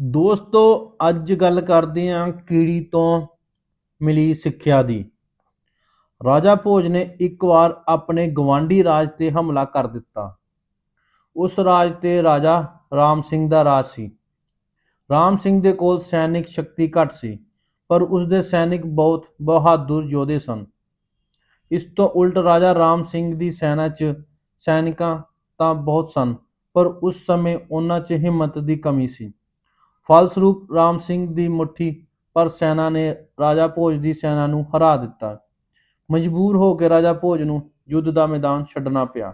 ਦੋਸਤੋ, ਅੱਜ ਗੱਲ ਕਰਦੇ ਹਾਂ ਕੀੜੀ ਤੋਂ ਮਿਲੀ ਸਿੱਖਿਆ ਦੀ। ਰਾਜਾ ਭੋਜ ਨੇ ਇੱਕ ਵਾਰ ਆਪਣੇ ਗਵਾਂਢੀ ਰਾਜ ਤੇ ਹਮਲਾ ਕਰ ਦਿੱਤਾ। ਉਸ ਰਾਜ ਤੇ ਰਾਜਾ ਰਾਮ ਸਿੰਘ ਦਾ ਰਾਜ ਸੀ। ਰਾਮ ਸਿੰਘ ਦੇ ਕੋਲ ਸੈਨਿਕ ਸ਼ਕਤੀ ਘੱਟ ਸੀ, ਪਰ ਉਸ ਦੇ ਸੈਨਿਕ ਬਹੁਤ ਬਹਾਦਰ ਯੋਧੇ ਸਨ। ਇਸ ਤੋਂ ਉਲਟ ਰਾਜਾ ਰਾਮ ਸਿੰਘ ਦੀ ਸੈਨਾ 'ਚ ਸੈਨਿਕਾਂ ਤਾਂ ਬਹੁਤ ਸਨ, ਪਰ ਉਸ ਸਮੇਂ ਉਹਨਾਂ 'ਚ ਹਿੰਮਤ ਦੀ ਕਮੀ ਸੀ। ਫਲਸਰੂਪ ਰਾਮ ਸਿੰਘ ਦੀ ਮੁੱਠੀ ਪਰ ਸੈਨਾ ਨੇ ਰਾਜਾ ਭੋਜ ਦੀ ਸੈਨਾ ਨੂੰ ਹਰਾ ਦਿੱਤਾ। ਮਜਬੂਰ ਹੋ ਕੇ ਰਾਜਾ ਭੋਜ ਨੂੰ ਯੁੱਧ ਦਾ ਮੈਦਾਨ ਛੱਡਣਾ ਪਿਆ।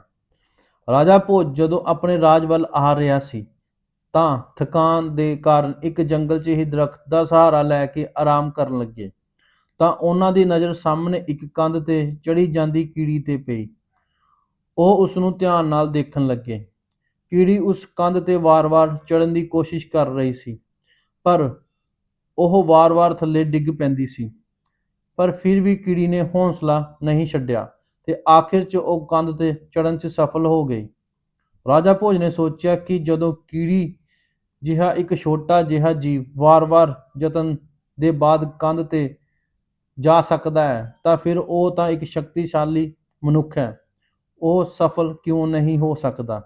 ਰਾਜਾ ਭੋਜ ਜਦੋਂ ਆਪਣੇ ਰਾਜ ਵੱਲ ਆ ਰਿਹਾ ਸੀ, ਤਾਂ ਥਕਾਨ ਦੇ ਕਾਰਨ ਇੱਕ ਜੰਗਲ 'ਚ ਹੀ ਦਰਖਤ ਦਾ ਸਹਾਰਾ ਲੈ ਕੇ ਆਰਾਮ ਕਰਨ ਲੱਗੇ। ਤਾਂ ਉਹਨਾਂ ਦੀ ਨਜ਼ਰ ਸਾਹਮਣੇ ਇੱਕ ਕੰਧ ਤੇ ਚੜੀ ਜਾਂਦੀ ਕੀੜੀ ਤੇ ਪਈ। ਉਹ ਉਸ ਨੂੰ ਧਿਆਨ ਨਾਲ ਦੇਖਣ ਲੱਗੇ। ਕੀੜੀ ਉਸ ਕੰਧ ਤੇ ਵਾਰ-ਵਾਰ ਚੜ੍ਹਨ ਦੀ ਕੋਸ਼ਿਸ਼ ਕਰ ਰਹੀ ਸੀ, ਪਰ ਉਹ ਵਾਰ-ਵਾਰ ਥੱਲੇ ਡਿੱਗ ਪੈਂਦੀ ਸੀ। ਪਰ ਫਿਰ ਵੀ ਕੀੜੀ ਨੇ ਹੌਸਲਾ ਨਹੀਂ ਛੱਡਿਆ ਤੇ ਆਖਿਰ 'ਚ ਉਹ ਕੰਧ ਤੇ ਚੜਨ 'ਚ ਸਫਲ ਹੋ ਗਈ। ਰਾਜਾ ਭੋਜ ਨੇ ਸੋਚਿਆ ਕਿ ਜਦੋਂ ਕੀੜੀ ਜਿਹਾ ਇੱਕ ਛੋਟਾ ਜਿਹਾ ਜੀਵ ਵਾਰ-ਵਾਰ ਯਤਨ ਦੇ ਬਾਅਦ ਕੰਧ ਤੇ ਜਾ ਸਕਦਾ ਹੈ, ਤਾਂ ਫਿਰ ਉਹ ਤਾਂ ਇੱਕ ਸ਼ਕਤੀਸ਼ਾਲੀ ਮਨੁੱਖ ਹੈ। ਉਹ ਸਫਲ ਕਿਉਂ ਨਹੀਂ ਹੋ ਸਕਦਾ?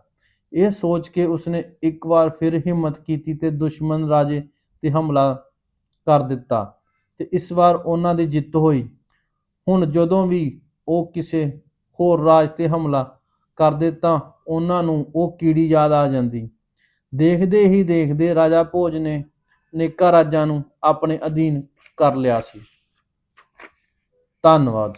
ਇਹ ਸੋਚ ਕੇ ਉਸਨੇ ਇੱਕ ਵਾਰ ਫਿਰ ਹਿੰਮਤ ਕੀਤੀ ਤੇ ਦੁਸ਼ਮਣ ਰਾਜੇ ਤੇ ਹਮਲਾ ਕਰ ਦਿੱਤਾ ਤੇ ਇਸ ਵਾਰ ਉਹਨਾਂ ਦੀ ਜਿੱਤ ਹੋਈ। ਹੁਣ ਜਦੋਂ ਵੀ ਉਹ ਕਿਸੇ ਹੋਰ ਰਾਜ ਤੇ ਹਮਲਾ ਕਰਦੇ ਤਾਂ ਉਹਨਾਂ ਨੂੰ ਉਹ ਕੀੜੀ ਯਾਦ ਆ ਜਾਂਦੀ। ਦੇਖਦੇ ਹੀ ਦੇਖਦੇ ਰਾਜਾ ਭੋਜ ਨੇ ਅਨੇਕਾਂ ਰਾਜਾਂ ਨੂੰ ਆਪਣੇ ਅਧੀਨ ਕਰ ਲਿਆ ਸੀ। ਧੰਨਵਾਦ।